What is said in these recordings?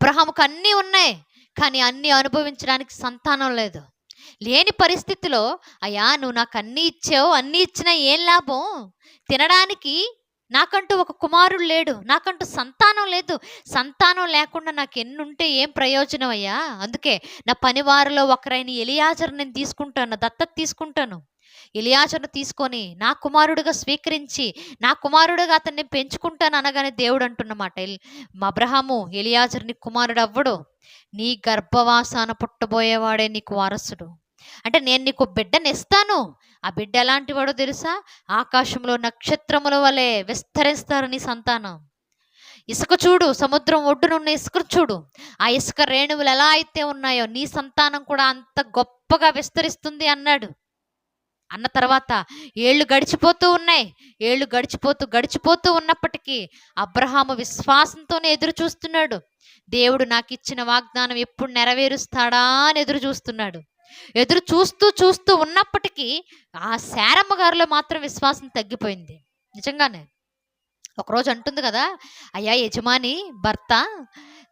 అబ్రహాముకు అన్నీ ఉన్నాయి కానీ అన్నీ అనుభవించడానికి సంతానం లేదు. లేని పరిస్థితిలో అయ్యా నువ్వు నాకు అన్నీ ఇచ్చావు అన్నీ ఇచ్చినా ఏం లాభం? తినడానికి నాకంటూ ఒక కుమారుడు లేడు నాకంటూ సంతానం లేదు. సంతానం లేకుండా నాకు ఎన్నుంటే ఏం ప్రయోజనం అయ్యా? అందుకే నా పనివారిలో ఒకరైన ఎలియాజర్ నేను తీసుకుంటాను దత్తత తీసుకుంటాను. ఎలియాజర్ను తీసుకొని నా కుమారుడుగా స్వీకరించి నా కుమారుడుగా అతన్ని పెంచుకుంటాను అనగానే దేవుడు అంటున్నమాట. అబ్రహాము ఎలియాజర్ని కుమారుడు అవ్వడు నీ గర్భవాసాన పుట్టబోయేవాడే నీకు వారసుడు. అంటే నేను నీకు బిడ్డని ఇస్తాను ఆ బిడ్డ ఎలాంటి వాడో తెలుసా? ఆకాశంలో నక్షత్రముల వలె విస్తరిస్తారు నీ సంతానం. ఇసుక చూడు సముద్రం ఒడ్డున ఉన్న ఇసుక చూడు. ఆ ఇసుక రేణువులు ఎలా అయితే ఉన్నాయో నీ సంతానం కూడా అంత గొప్పగా విస్తరిస్తుంది అన్నాడు. అన్న తర్వాత ఏళ్ళు గడిచిపోతూ ఉన్నాయి. ఏళ్ళు గడిచిపోతూ గడిచిపోతూ ఉన్నప్పటికీ అబ్రహాము విశ్వాసంతోనే ఎదురు చూస్తున్నాడు. దేవుడు నాకు ఇచ్చిన వాగ్దానం ఎప్పుడు నెరవేరుస్తాడా అని ఎదురు చూస్తున్నాడు. ఎదురు చూస్తూ చూస్తూ ఉన్నప్పటికీ ఆ శారమ్మ గారిలో మాత్రం విశ్వాసం తగ్గిపోయింది. నిజంగానే. ఒకరోజు అంటుంది కదా అయ్యా యజమాని భర్త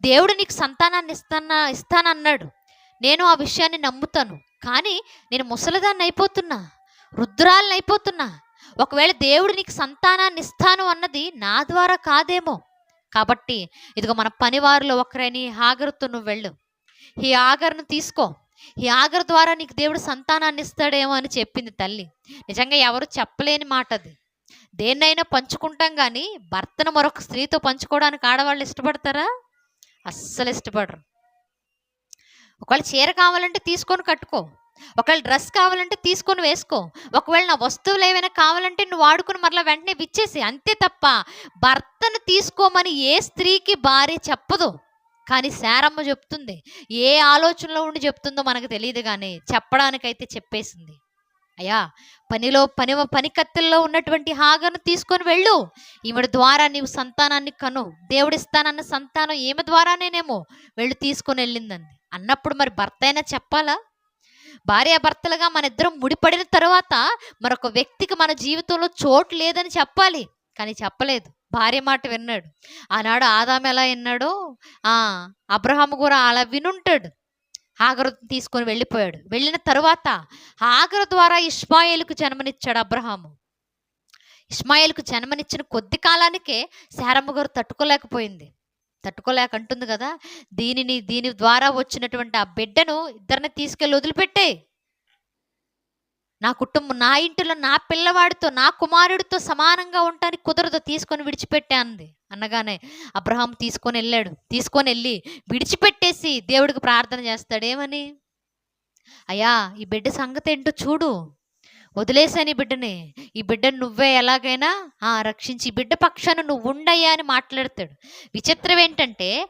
దేవుడు నీకు సంతానాన్ని ఇస్తానా ఇస్తానన్నాడు. నేను ఆ విషయాన్ని నమ్ముతాను. కానీ నేను ముసలిదాన్ని అయిపోతున్నా. రుద్రాలను అయిపోతున్నా ఒకవేళ దేవుడు నీకు సంతానాన్ని ఇస్తాను అన్నది నా ద్వారా కాదేమో. కాబట్టి ఇదిగో మన పనివారిలో ఒకరైన ఈ నువ్వు వెళ్ళు. ఈ ఆగర్ను తీసుకో. ఈ ఆగర్ ద్వారా నీకు దేవుడు సంతానాన్ని ఇస్తాడేమో అని చెప్పింది తల్లి. నిజంగా ఎవరు చెప్పలేని మాట అది దేన్నైనా పంచుకుంటాం కానీ భర్తను మరొక స్త్రీతో పంచుకోవడానికి ఆడవాళ్ళు ఇష్టపడతారా? అస్సలు ఇష్టపడరు. ఒకవేళ చీర కావాలంటే తీసుకొని కట్టుకో. ఒకవేళ డ్రెస్ కావాలంటే తీసుకొని వేసుకో. ఒకవేళ నా వస్తువులు ఏమైనా కావాలంటే నువ్వు వాడుకుని మరలా వెంటనే విచ్చేసి అంతే తప్ప భర్తను తీసుకోమని ఏ స్త్రీకి భార్య చెప్పదు. కానీ శారమ్మ చెప్తుంది. ఏ ఆలోచనలో ఉండి చెప్తుందో మనకు తెలియదు కానీ చెప్పడానికైతే చెప్పేసింది. అయ్యా పనిలో పని పని కత్తెల్లో ఉన్నటువంటి హాగను తీసుకొని వెళ్ళు. ఈవిడ ద్వారా నీవు సంతానాన్ని కను. దేవుడిస్తానన్న సంతానం ఈమె ద్వారానేనేమో. వెళ్ళి తీసుకొని వెళ్ళిందండి అన్నప్పుడు మరి భర్త అయినా చెప్పాలా? భార్యాభర్తలుగా మన ఇద్దరం ముడిపడిన తర్వాత మరొక వ్యక్తికి మన జీవితంలో చోటు లేదని చెప్పాలి. కానీ చెప్పలేదు. భార్య మాట విన్నాడు. ఆనాడు ఆదాం ఎలా విన్నాడో ఆ అబ్రహాము కూడా అలా వినుంటాడు. హాగరు తీసుకొని వెళ్ళిపోయాడు. వెళ్ళిన తర్వాత హాగరు ద్వారా ఇస్మాయిల్కు జన్మనిచ్చాడు అబ్రహాము. ఇస్మాయిల్కు జన్మనిచ్చిన కొద్ది కాలానికే శారమ్మ గారు తట్టుకోలేకపోయింది. తట్టుకోలేక అంటుంది కదా దీనిని దీని ద్వారా వచ్చినటువంటి ఆ బిడ్డను ఇద్దరిని తీసుకెళ్ళి వదిలిపెట్టే. నా కుటుంబం నా ఇంటిలో నా పిల్లవాడితో నా కుమారుడితో సమానంగా ఉండటానికి కుదరదు తీసుకొని విడిచిపెట్టే అంది. అనగానే అబ్రహాం తీసుకొని వెళ్ళాడు. తీసుకొని వెళ్ళి విడిచిపెట్టేసి దేవుడికి ప్రార్థన చేస్తాడేమని అయ్యా ఈ బిడ్డ సంగతి ఏంటో చూడు. వదిలేశాను ఈ బిడ్డని. ఈ బిడ్డను నువ్వే ఎలాగైనా ఆ రక్షించి ఈ బిడ్డ పక్షాన నువ్వు ఉండయ్యా అని మాట్లాడతాడు. విచిత్రం ఏంటంటే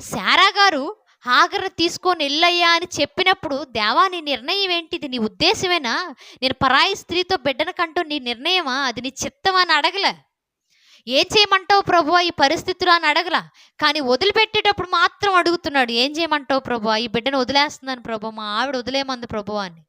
శారా గారు హాగర్ని తీసుకొని వెళ్ళయ్యా అని చెప్పినప్పుడు దేవా నీ నిర్ణయం ఏంటిది? నీ ఉద్దేశమేనా? నేను పరాయి స్త్రీతో బిడ్డను కంటూ నీ నిర్ణయమా? అది నీ చిత్తమా? అని అడగలే. ఏం చేయమంటావు ప్రభు ఈ పరిస్థితులు అని అడగలా. కానీ వదిలిపెట్టేటప్పుడు మాత్రం అడుగుతున్నాడు ఏం చేయమంటావు ప్రభు ఈ బిడ్డను వదిలేస్తున్నాను ప్రభు మా ఆవిడ వదిలేమంది ప్రభు అని.